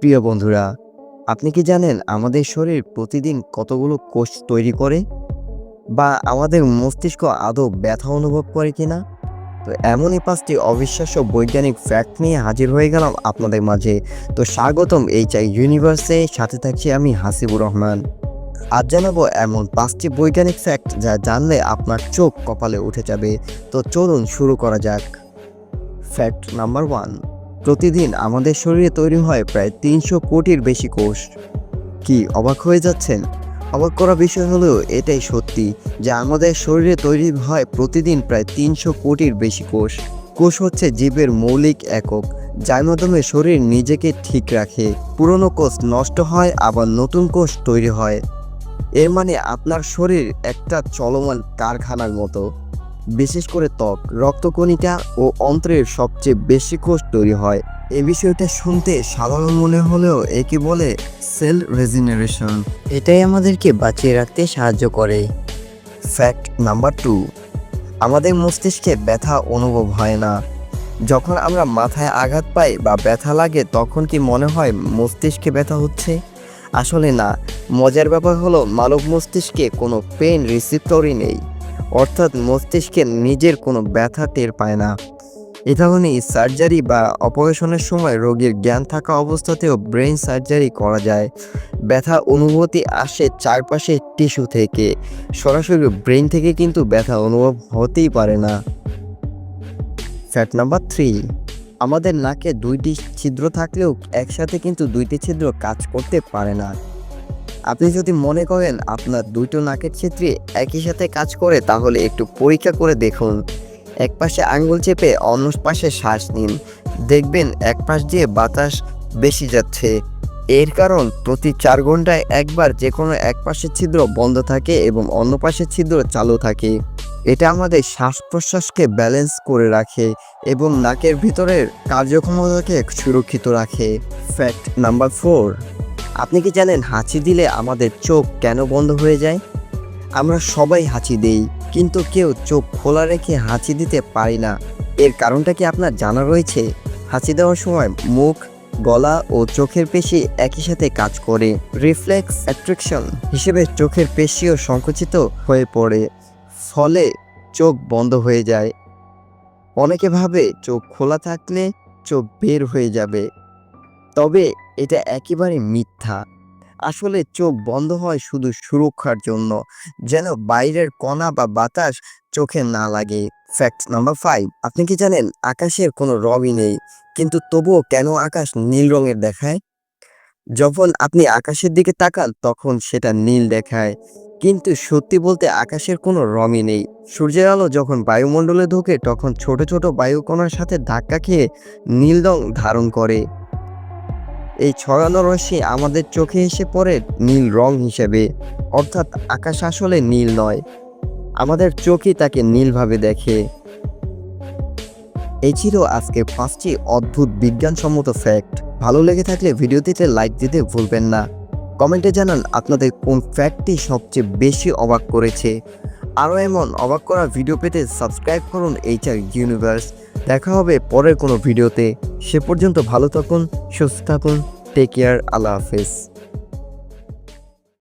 প্রিয় বন্ধুরা, আপনি কি জানেন আমাদের শরীর প্রতিদিন কতগুলো কোষ তৈরি করে? বা আমাদের মস্তিষ্ক আদৌ ব্যথা অনুভব করে কিনা? তো এমনই পাঁচটি অবিশ্বাস্য বৈজ্ঞানিক ফ্যাক্ট নিয়ে হাজির হয়ে গেলাম আপনাদের মাঝে। তো স্বাগতম এই চাই ইউনিভার্সে সাথে থাকছি আমি হাসিবুর রহমান। আজ জানাব এমন পাঁচটি বৈজ্ঞানিক ফ্যাক্ট যা জানলে আপনার চোখ কপালে উঠে যাবে। তো চলুন শুরু করা যাক। ফ্যাক্ট নাম্বার ওয়ান প্রতিদিন আমাদের শরীরে তৈরি হয় প্রায় তিনশো কোটির বেশি কোষ। কি অবাক হয়ে যাচ্ছেন? অবাক করা বিষয় হলেও এটাই সত্যি যে আমাদের শরীরে তৈরি হয় প্রতিদিন প্রায় তিনশো কোটির বেশি কোষ। কোষ হচ্ছে জীবের মৌলিক একক, যার মাধ্যমে শরীর নিজেকে ঠিক রাখে। পুরনো কোষ নষ্ট হয়, আবার নতুন কোষ তৈরি হয়। এর মানে আপনার শরীর একটা চলমান কারখানার মতো। বিশেষ করে ত্বক রক্তকণিকা ও অন্ত্রের সবচেয়ে বেশি কোষ তৈরি হয়। এই বিষয়টা শুনতে সাধারণ মনে হলেও একে বলে সেল রেজিনারেশন। এটাই আমাদেরকে বাঁচিয়ে রাখতে সাহায্য করে। ফ্যাক্ট নাম্বার টু আমাদের মস্তিষ্কে ব্যথা অনুভব হয় না। যখন আমরা মাথায় আঘাত পাই বা ব্যথা লাগে তখন কি মনে হয় মস্তিষ্কে ব্যথা হচ্ছে? আসলে না। মজার ব্যাপার হলো মানব মস্তিষ্কে কোনো পেন রিসিপ্টরই নেই। অর্থাৎ মস্তিষ্কে নিজের কোনো ব্যথা টের পায় না। এ ধরনের সার্জারি বা অপারেশনের সময় রোগীর জ্ঞান থাকা অবস্থাতেও ব্রেন সার্জারি করা যায়। ব্যথা অনুভূতি আসে চারপাশে টিস্যু থেকে। সরাসরি ব্রেন থেকে কিন্তু ব্যথা অনুভব হতেই পারে না। ফ্যাক্ট নাম্বার থ্রি আমাদের নাকে দুইটি ছিদ্র থাকলেও একসাথে কিন্তু দুইটি ছিদ্র কাজ করতে পারে না। আপনি যদি মনে করেন আপনার দুটো নাকের ক্ষেত্রে একই সাথে কাজ করে, তাহলে একটু পরীক্ষা করে দেখুন। এক পাশে আঙ্গুল চেপে অন্য পাশে শ্বাস নিন। দেখবেন এক পাশ দিয়ে বাতাস বেশি যাচ্ছে। এর কারণ, প্রতি চার ঘন্টায় একবার যে কোনো এক পাশের ছিদ্র বন্ধ থাকে এবং অন্য পাশের ছিদ্র চালু থাকে। এটা আমাদের শ্বাস প্রশ্বাসকে ব্যালেন্স করে রাখে এবং নাকের ভিতরের কার্যক্ষমতাকে সুরক্ষিত রাখে। ফ্যাক্ট নাম্বার ফোর আপনি কি জানেন হাঁচি দিলে আমাদের চোখ কেন বন্ধ হয়ে যায়? আমরা সবাই হাঁচি দেই, কিন্তু কেউ চোখ খোলা রেখে হাঁচি দিতে পারি না। এর কারণটা কি আপনার জানা রয়েছে? হাঁচি দেওয়ার সময় মুখ, গলা ও চোখের পেশি একই সাথে কাজ করে। রিফ্লেক্স অ্যাট্রাকশন হিসেবে চোখের পেশিও সংকুচিত হয়ে পড়ে, ফলে চোখ বন্ধ হয়ে যায়। অনেকে ভাবে চোখ খোলা থাকলে চোখ বের হয়ে যাবে। তবে এটা একেবারে মিথ্যা। আসলে চোখ বন্ধ হয় শুধু সুরক্ষার জন্য, যেন বাইরের কণা বা বাতাস চোখে না লাগে। ফ্যাক্ট নাম্বার ফাইভ আপনি কি জানেন আকাশের কোনো রঙই নেই, কিন্তু তবুও কেন আকাশ নীল রঙের দেখায়? যখন আপনি আকাশের দিকে তাকান, তখন সেটা নীল দেখায়। কিন্তু সত্যি বলতে আকাশের কোনো রঙই নেই। সূর্যের আলো যখন বায়ুমণ্ডলে ঢোকে, তখন ছোট ছোট বায়ুকণার সাথে ধাক্কা খেয়ে নীল রং ধারণ করে। এই ছড়ানো রশ্মি আমাদের চোখে এসে পড়ে নীল রং হিসেবে। অর্থাৎ আকাশ আসলে নীল নয়। আমাদের চোখই তাকে নীলভাবে দেখে। এই ছিল আজকে পাঁচটি অদ্ভুত বিজ্ঞানসম্মত ফ্যাক্ট ভালো লেগে থাকলে ভিডিওটিতে লাইক দিতে ভুলবেন না। কমেন্টে জানান আপনাদের কোন ফ্যাক্টটি সবচেয়ে বেশি অবাক করেছে। আরও এমন অবাক করা ভিডিও পেতে সাবস্ক্রাইব করুন এইচআর ইউনিভার্স দেখা হবে পরের কোনো ভিডিওতে সে পর্যন্ত ভালো থাকুন সুস্থ থাকুন টেক কেয়ার আল্লাহ হাফেজ।